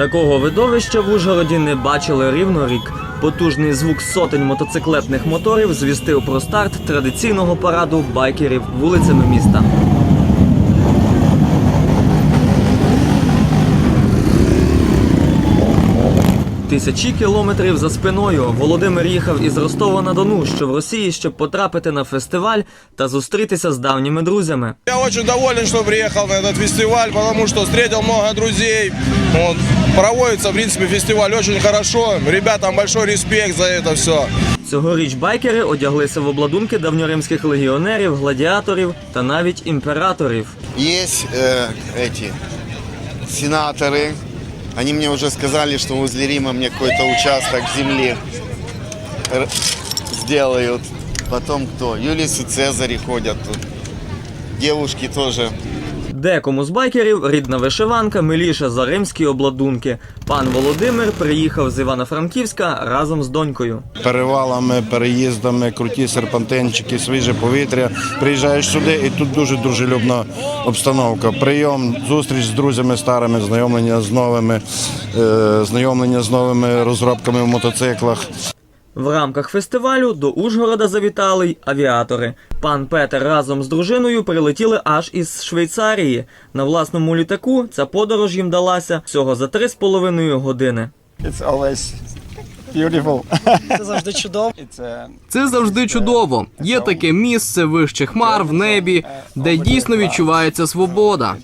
Такого видовища в Ужгороді не бачили рівно рік. Потужний звук сотень мотоциклетних моторів звістив про старт традиційного параду байкерів вулицями міста. Тисячі кілометрів за спиною Володимир їхав із Ростова на Дону, що в Росії, щоб потрапити на фестиваль та зустрітися з давніми друзями. Я очень доволен, что приехал на этот фестиваль, потому что встретил много друзей. Вот. Проводится, в принципе, фестиваль очень хорошо. Ребятам большой респект за это все. Цьогоріч байкери одяглися в обладунки давньоримських легіонерів, гладіаторів та навіть імператорів. Есть э, эти сенаторы. Они мне уже сказали, что возле Рима мне какой-то участок земли сделают. Потом кто? Юлиус и Цезарь ходят тут. Девушки тоже. Декому з байкерів рідна вишиванка миліша за римські обладунки. Пан Володимир приїхав з Івано-Франківська разом з донькою. перевалами, переїздами, круті серпантинчики, свіже повітря. Приїжджаєш сюди, і тут дуже дружелюбна обстановка. Прийом, зустріч з друзями старими, знайомлення з новими, е, знайомлення з новими розробками в мотоциклах. В рамках фестивалю до Ужгорода завітали й авіатори. Пан Петер разом з дружиною прилетіли аж із Швейцарії. На власному літаку ця подорож їм далася всього за три з половиною години. It's always beautiful. Це завжди чудово. Uh, Це завжди чудово. Є таке місце вище хмар в небі, де дійсно відчувається свобода.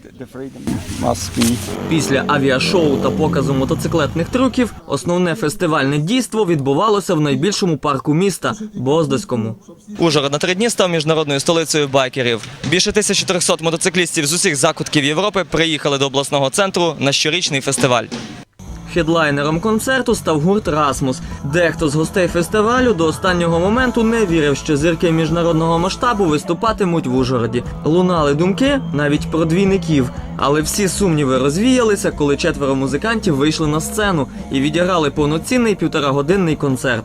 Після авіашоу та показу мотоциклетних трюків основне фестивальне дійство відбувалося в найбільшому парку міста Боздоському. Ужгород на три дні став міжнародною столицею байкерів. Більше 1400 мотоциклістів з усіх закутків Європи приїхали до обласного центру на щорічний фестиваль. Хедлайнером концерту став гурт Расмус. Дехто з гостей фестивалю до останнього моменту не вірив, що зірки міжнародного масштабу виступатимуть в Ужгороді. Лунали думки навіть про двійників, але всі сумніви розвіялися, коли четверо музикантів вийшли на сцену і відіграли повноцінний півторагодинний концерт.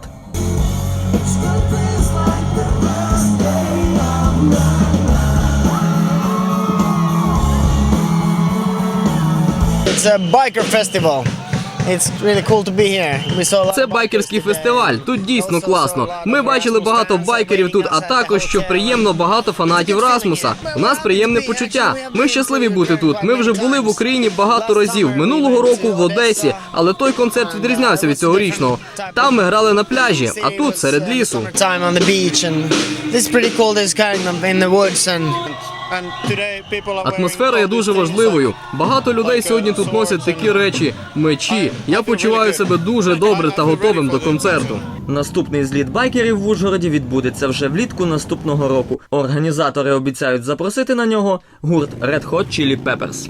It's a biker. It's really cool to be here. We saw Це байкерський фестиваль. Тут дійсно класно. Ми бачили багато байкерів тут, а також що приємно багато фанатів Расмуса. У нас приємне почуття. Ми щасливі бути тут. Ми вже були в Україні багато разів. Минулого року в Одесі, але той концерт відрізнявся від цьогорічного. Там ми грали на пляжі, а тут серед лісу. Атмосфера є дуже важливою. Багато людей сьогодні тут носять такі речі, мечі. Я почуваю себе дуже добре та готовим до концерту. Наступний зліт байкерів в Ужгороді відбудеться вже влітку наступного року. Організатори обіцяють запросити на нього гурт Red Hot Chili Peppers.